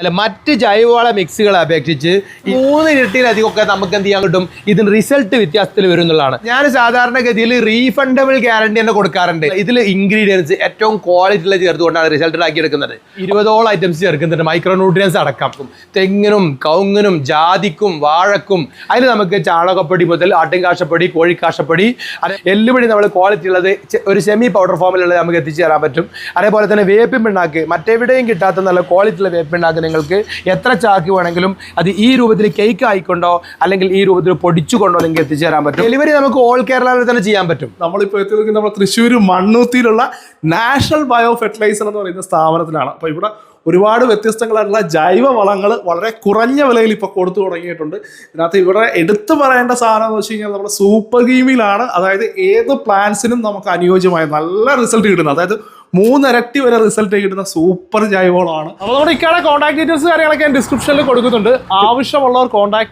അല്ല മറ്റ് ജൈവവള മിക്സുകളെ അപേക്ഷിച്ച് മൂന്ന് ഇരട്ടിയിലധികമൊക്കെ നമുക്ക് എന്ത് ചെയ്യാൻ കിട്ടും? ഇതിന് റിസൾട്ട് വ്യത്യാസത്തിൽ വരും എന്നുള്ളതാണ്. ഞാൻ സാധാരണഗതിയിൽ റീഫണ്ടബിൾ ഗ്യാരണ്ടി തന്നെ കൊടുക്കാറുണ്ട്. ഇതിൽ ഇൻഗ്രീഡിയൻസ് ഏറ്റവും ക്വാളിറ്റി ഉള്ള ചേർത്തുകൊണ്ടാണ് റിസൾട്ട് എടുക്കുന്നത്. ഇരുപതോളം ഐറ്റംസ് ചേർക്കുന്നുണ്ട്. മൈക്രോ ന്യൂട്രിയൻസ് അടക്കം തെങ്ങിനും കവുങ്ങിനും ജാതിക്കും വാഴക്കും അതിന് നമുക്ക് ചാണകപ്പൊടി മുതൽ ആട്ടിൻകാശപ്പൊടി കോഴിക്കാശപ്പൊടി അത് എല്ലുപൊടി നമ്മൾ ക്വാളിറ്റി ഉള്ളത് ഒരു സെമി പൗഡർ ഫോമിലുള്ളത് നമുക്ക് എത്തിച്ചു തരാൻ പറ്റും. അതേപോലെ തന്നെ വേപ്പിൻ പിണ്ണാക്ക്. മറ്റെവിടെയും കിട്ടാത്ത നല്ല ക്വാളിറ്റി ഉള്ള വേപ്പിൻ പിണ്ണാക്ക് നിങ്ങൾക്ക് എത്ര ചാക്ക് വേണമെങ്കിലും അത് ഈ രൂപത്തിൽ കേക്ക് ആയിക്കൊണ്ടോ അല്ലെങ്കിൽ ഈ രൂപത്തിൽ പൊടിച്ചുകൊണ്ടോ നിങ്ങൾക്ക് എത്തിച്ചേരാൻ പറ്റും. ഡെലിവറി നമുക്ക് ഓൾ കേരളയിൽ തന്നെ ചെയ്യാൻ പറ്റും. നമ്മളിപ്പോൾ എത്തി നമ്മൾ നമ്മുടെ തൃശ്ശൂർ മണ്ണൂത്തിയിലുള്ള നാഷണൽ ബയോ ഫെർട്ടിലൈസർ എന്ന് പറയുന്ന സ്ഥാപനത്തിലാണ്. അപ്പോൾ ഇവിടെ ഒരുപാട് വ്യത്യസ്തങ്ങളായിട്ടുള്ള ജൈവ വളങ്ങൾ വളരെ കുറഞ്ഞ വിലയിൽ ഇപ്പോൾ കൊടുത്തു തുടങ്ങിയിട്ടുണ്ട്. ഇതിനകത്ത് ഇവിടെ എടുത്തു പറയേണ്ട സാധനം എന്ന് വെച്ച് കഴിഞ്ഞാൽ നമ്മുടെ സൂപ്പർ ഗീമിലാണ് അതായത് ഏത് പ്ലാന്റ്സിനും നമുക്ക് അനുയോജ്യമായ നല്ല റിസൾട്ട് കിട്ടുന്നത്. അതായത് മൂന്നിരട്ടി വരെ റിസൾട്ട് കിട്ടുന്ന സൂപ്പർ ജൈവവളമാണ്. അപ്പോൾ നമ്മുടെ ഇക്കാടെ കോൺടാക്ട് ഡീറ്റെയിൽസ് കാര്യങ്ങളൊക്കെ ഡിസ്ക്രിപ്ഷനിൽ കൊടുക്കുന്നുണ്ട്. ആവശ്യമുള്ളവർ കോൺടാക്ട്